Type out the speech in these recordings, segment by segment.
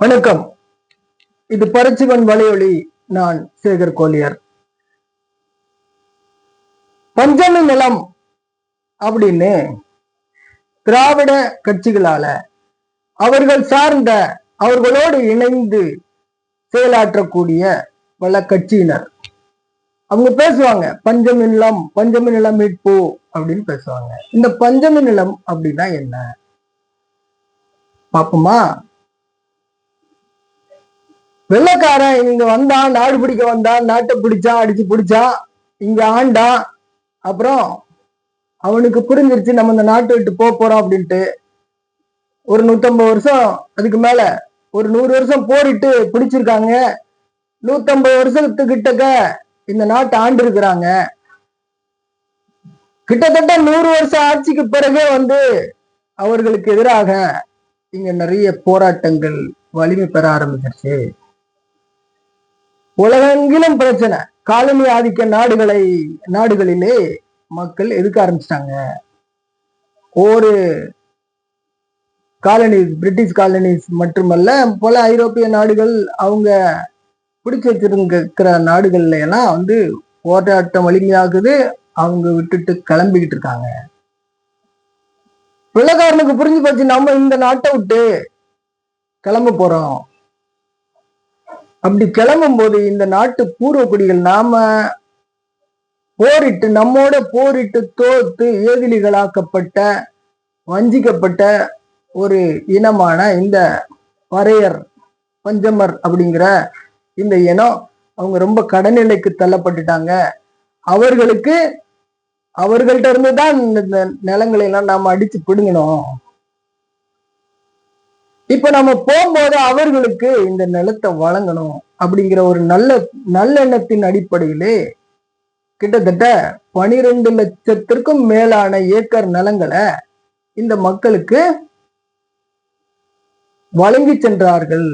வணக்கம். இது பரச்சிவன் வலையொலி நான் சேகர் கோலியர். பஞ்சமி நிலம் அப்படின்னு திராவிட கட்சிகளால அவர்கள் சார்ந்த அவர்களோடு இணைந்து செயலாற்றக்கூடிய பல கட்சியினர். அவங்க பேசுவாங்க பஞ்சமி நிலம் பஞ்சமி நிலம் மீட்பு அப்படின்னு பேசுவாங்க. இந்த பஞ்சமி நிலம் அப்படின்னா என்ன? பாப்போமா வெள்ளக்காரன் இங்க வந்தான் நாடு பிடிக்க வந்தான் நாட்டை பிடிச்சான் அடிச்சு பிடிச்சான் இங்க ஆண்டான். அப்புறம் அவனுக்கு புரிஞ்சிருச்சு நம்ம இந்த நாட்டை விட்டு போக போறோம் அப்படின்ட்டு. ஒரு நூத்தம்பது வருஷம் அதுக்கு மேல ஒரு நூறு வருஷம் போரிட்டு பிடிச்சிருக்காங்க. நூத்தம்பது வருஷத்துக்கிட்டக்க இந்த நாட்டை ஆண்டு இருக்கிறாங்க கிட்டத்தட்ட நூறு வருஷம் ஆட்சிக்கு பிறகே வந்து அவர்களுக்கு எதிராக இங்க நிறைய போராட்டங்கள் வலிமை பெற ஆரம்பிச்சிருச்சு. உலகெங்கிலும் பிரச்சனை. காலனி ஆதிக்க நாடுகளை நாடுகளிலே மக்கள் எதுக்க ஆரம்பிச்சிட்டாங்க. ஒரு காலனிஸ் பிரிட்டிஷ் காலனிஸ் மட்டுமல்ல பல ஐரோப்பிய நாடுகள் அவங்க பிடிச்சி வச்சிருக்கிற நாடுகள்ல எல்லாம் வந்து போராட்டம் வலிமையாகுது. அவங்க விட்டுட்டு கிளம்பிக்கிட்டு இருக்காங்க. வெள்ளக்காரனுக்கு புரிஞ்சு போச்சு நம்ம இந்த நாட்டை விட்டு கிளம்ப போறோம். அப்படி கிளம்பும் போது இந்த நாட்டு பூர்வக்குடிகள் நாம போரிட்டு நம்மோட போரிட்டு தோத்து ஏதிலிகளாக்கப்பட்ட வஞ்சிக்கப்பட்ட ஒரு இனமான இந்த வரையர் பஞ்சமர் அப்படிங்கிற இந்த இனம் அவங்க ரொம்ப கடநிலைக்கு தள்ளப்பட்டுட்டாங்க. அவர்களுக்கு அவர்கள்ட்ட இருந்து தான் இந்த நிலங்களை எல்லாம் நாம அடிச்சு பிடுங்கணும் இப்ப நம்ம போகும்போது அவர்களுக்கு இந்த நிலத்தை வழங்கணும் அப்படிங்கிற ஒரு நல்ல நல்லெண்ணத்தின் அடிப்படையிலே கிட்டத்தட்ட பனிரெண்டு லட்சத்திற்கும் மேலான ஏக்கர் நிலங்களை இந்த மக்களுக்கு வழங்கி சென்றார்கள்.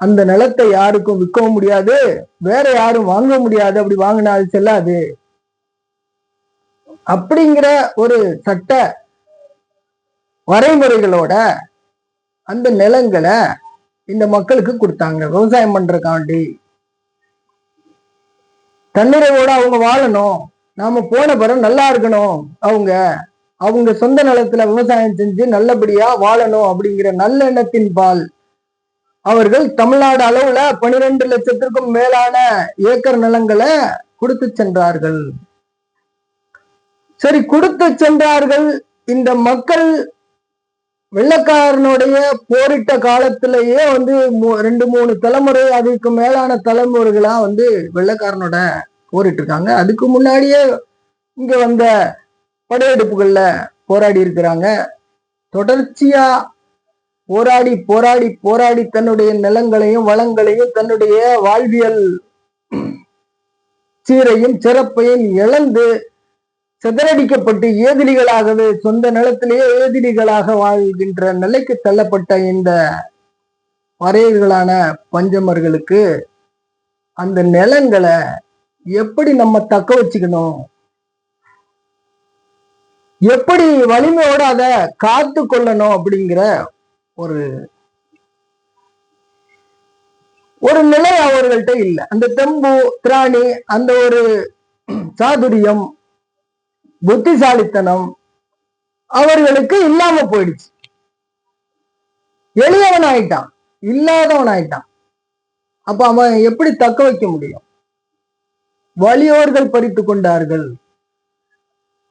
அந்த நிலத்தை யாருக்கும் விற்கவும் முடியாது வேற யாரும் வாங்க முடியாது அப்படி வாங்கினால் செல்லாது. அப்படிங்கிற ஒரு சட்ட வரைமுறைகளோட அந்த நிலங்களை இந்த மக்களுக்கு கொடுத்தாங்க. விவசாயம் பண்றதுக்காண்டி. தன்னிறைவோட அவங்க வாழணும். நாம போன பிறகு நல்லா இருக்கணும். அவங்க அவங்க சொந்த நிலத்துல விவசாயம் செஞ்சு நல்லபடியா வாழணும் அப்படிங்கிற நல்லெண்ணத்தின் பால். அவர்கள் தமிழ்நாடு அளவுல பனிரெண்டு லட்சத்திற்கும் மேலான ஏக்கர் நிலங்களை கொடுத்து சென்றார்கள். சரி கொடுத்து சென்றார்கள் இந்த மக்கள் வெள்ளக்காரனுடைய போரிட்ட காலத்திலேயே வந்து ரெண்டு மூணு தலைமுறை அதுக்கு மேலான தலைமுறைகளா வந்து வெள்ளக்காரனோட போரிட்டு இருக்காங்க அதுக்கு முன்னாடியே இங்க வந்த படையெடுப்புகள்ல போராடி இருக்கிறாங்க. தொடர்ச்சியா போராடி போராடி போராடி தன்னுடைய நிலங்களையும் வளங்களையும் தன்னுடைய வாழ்வியல் சீரையும் சிறப்பையும் இழந்து சிதறடிக்கப்பட்டு ஏதிலிகளாகவே சொந்த நிலத்திலேயே ஏதிலிகளாக வாழ்கின்ற நிலைக்கு தள்ளப்பட்ட இந்த வரையர்களான பஞ்சமர்களுக்கு அந்த நிலங்களை எப்படி நம்ம தக்க வச்சுக்கணும்? எப்படி வலிமையோட அதை காத்து கொள்ளணும் அப்படிங்கிற ஒரு ஒரு நிலை அவர்கள்ட்ட இல்லை. அந்த தெம்பு திராணி அந்த ஒரு சாதுரியம் புத்திசாலித்தனம் அவர்களுக்கு இல்லாம போயிடுச்சு. எளியவன் ஆயிட்டான் இல்லாதவன் ஆயிட்டான் அப்ப அவன் எப்படி தக்க வைக்க முடியும்? வலியோர்கள் பறித்து கொண்டார்கள்.